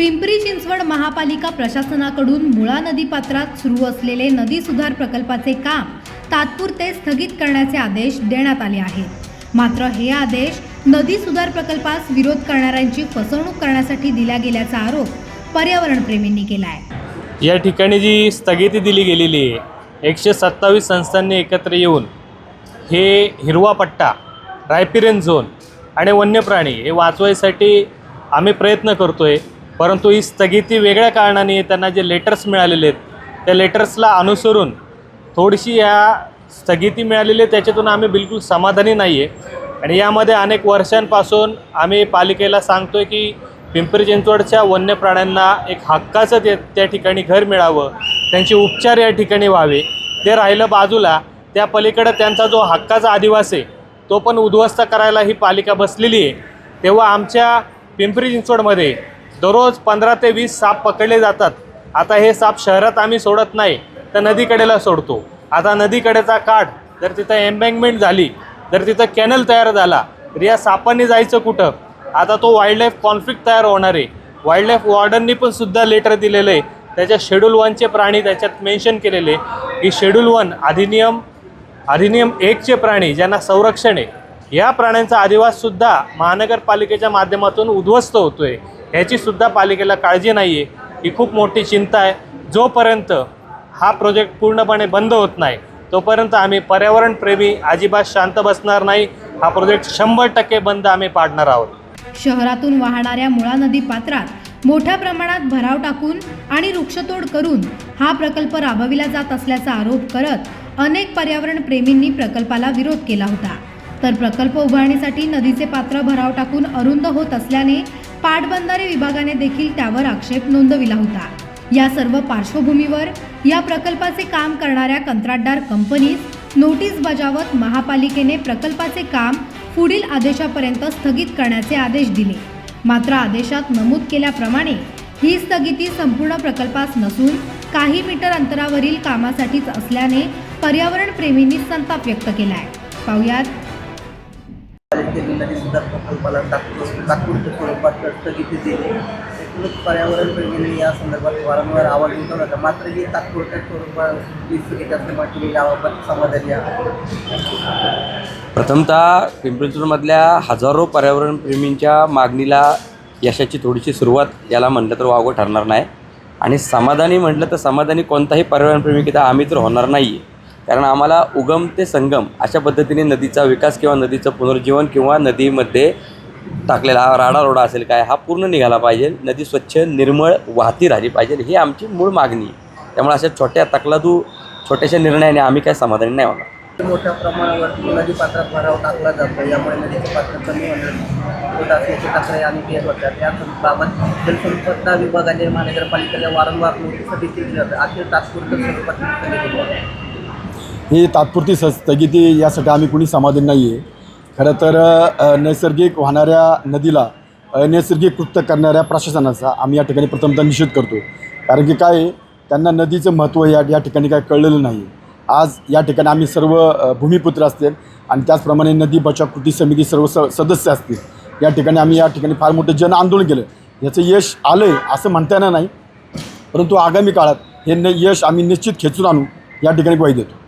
पिंपरी चिंचवड महापालिका प्रशासनाकडून मुळा नदीपात्रात सुरू असलेले नदी सुधार प्रकल्पाचे काम तात्पुरते स्थगित करण्याचे आदेश देण्यात आले आहेत. मात्र हे आदेश नदी सुधार प्रकल्पास विरोध करणाऱ्यांची फसवणूक करण्यासाठी दिला गेल्याचा आरोप पर्यावरणप्रेमींनी केला आहे या ठिकाणी जी स्थगिती दिली गेलेली आहे एकशे सत्तावीस संस्थांनी एकत्र येऊन हे हिरवा पट्टा रायपिरेन झोन आणि वन्य प्राणी हे वाचवायसाठी आम्ही प्रयत्न करतो आहे परंतु ही स्थगिती वेगळ्या कारणाने त्यांना जे लेटर्स मिळालेले आहेत त्या लेटर्सला अनुसरून थोडीशी या स्थगिती मिळालेली आहे त्याच्यातून आम्ही बिलकुल समाधानी नाही आहे आणि यामध्ये अनेक वर्षांपासून आम्ही पालिकेला सांगतो आहे की पिंपरी चिंचवडच्या वन्य प्राण्यांना एक हक्काचं ते त्या ठिकाणी घर मिळावं त्यांचे उपचार या ठिकाणी व्हावे ते राहिलं बाजूला त्या पलीकडं त्यांचा जो हक्काचा आदिवास आहे तो पण उद्ध्वस्त करायला ही पालिका बसलेली आहे. तेव्हा आमच्या पिंपरी चिंचवडमध्ये दररोज पंधरा ते वीस साप पकडले जातात. आता हे साप शहरात आम्ही सोडत नाही तर नदीकडेला सोडतो. आता नदीकडेचा काठ जर तिथं एम्बँकमेंट झाली जर तिथं कॅनल तयार झाला तर या सापांनी जायचं कुठं? आता तो वाईल्डलाईफ कॉन्फ्लिक्ट तयार होणार आहे. वाईल्डलाईफ वॉर्डननी पण सुद्धा लेटर दिलेलं आहे. त्याच्या शेड्यूल वनचे प्राणी त्याच्यात मेन्शन केलेले की शेड्यूल वन अधिनियम अधिनियम एकचे प्राणी ज्यांना संरक्षण आहे या प्राण्यांचा अधिवाससुद्धा महानगरपालिकेच्या माध्यमातून उद्ध्वस्त होतो आहे ह्याची सुद्धा पालिकेला काळजी नाही आहे ही खूप मोठी चिंता आहे. जोपर्यंत हा प्रोजेक्ट पूर्णपणे बंद होत नाही तोपर्यंत आम्ही पर्यावरणप्रेमी अजिबात शांत बसणार नाही. हा प्रोजेक्ट शंभर टक्के बंद आम्ही पाडणार आहोत. शहरातून वाहणाऱ्या मुळा नदी पात्रात मोठ्या प्रमाणात भराव टाकून आणि वृक्षतोड करून हा प्रकल्प राबविला जात असल्याचा आरोप करत अनेक पर्यावरण प्रेमींनी प्रकल्पाला विरोध केला होता. तर प्रकल्प उभारणीसाठी नदीचे पात्र भराव टाकून अरुंद होत असल्याने पाटबंधारे विभागाने देखील त्यावर आक्षेप नोंदविला होता. या सर्व पार्श्वभूमीवर या प्रकल्पाचे काम करणाऱ्या कंत्राटदार कंपनीस नोटीस बजावत महापालिकेने प्रकल्पाचे काम पुढील आदेशापर्यंत स्थगित करण्याचे आदेश दिले. मात्र आदेशात नमूद केल्याप्रमाणे ही स्थगिती संपूर्ण प्रकल्पास नसून काही मीटर अंतरावरील कामासाठीच असल्याने पर्यावरण प्रेमींनी संताप व्यक्त केला आहे पाहुयात पालिकेने नदी प्रकल्पाला तात्पुर तात्पुरत्या स्वरूपात स्थगिती दिली. एकूणच पर्यावरण प्रेमीने या संदर्भात वारंवार आवाज उठवला होता. मात्र ही तात्पुरत्या स्वरूपात स्थगित असल्यामुळे तुम्ही याबाबत समाधानी आहात. प्रथमतः पिंपरी चिंचवडमधल्या हजारो पर्यावरणप्रेमींच्या मागणीला यशाची थोडीशी सुरुवात याला म्हटलं तर वावगं ठरणार नाही. आणि समाधानी म्हटलं तर समाधानी कोणताही पर्यावरणप्रेमी किंवा आम्ही तर होणार नाही आहे कारण आम्हाला उगम ते संगम अशा पद्धतीने नदीचा विकास किंवा नदीचं पुनर्जीवन किंवा नदीमध्ये टाकलेला हा राडारोडा असेल काय हा पूर्ण निघाला पाहिजे. नदी स्वच्छ निर्मळ वाहती राहिली पाहिजे. ही आमची मूळ मागणी आहे. त्यामुळे अशा छोट्या तकलादू छोट्याशा निर्णयाने आम्ही काय समाधानी नाही होणार. मोठ्या प्रमाणावर नदी पात्रात भराव टाकला जातो. यामुळे नदीचे पात्र कमी होणार. होत असल्याचे तक्रारी आणि येत होत्या त्या बाबत जलसंपदा विभागाने महानगरपालिकेला वारंवार नोटीस देखील अखेर तात्पुरतं स्वरूपात ही तात्पुरती स स्थगिती यासाठी आम्ही कुणी समाधान नाही आहे खरं तर नैसर्गिक वाहणाऱ्या नदीला अनैसर्गिक कृत्य करणाऱ्या प्रशासनाचा आम्ही या ठिकाणी प्रथमतः निषेध करतो. कारण की काय? त्यांना नदीचं महत्त्व या या ठिकाणी काय कळलेलं नाही. आज या ठिकाणी आम्ही सर्व भूमिपुत्र असतील आणि त्याचप्रमाणे नदी बचाव कृती समिती सर्व स सदस्य असतील या ठिकाणी आम्ही या ठिकाणी फार मोठं जन आंदोलन केलं. याचं यश आलं आहे असं म्हणता येणार नाही. परंतु आगामी काळात हे न यश आम्ही निश्चित खेचून आणू या ठिकाणी ग्वाही देतो.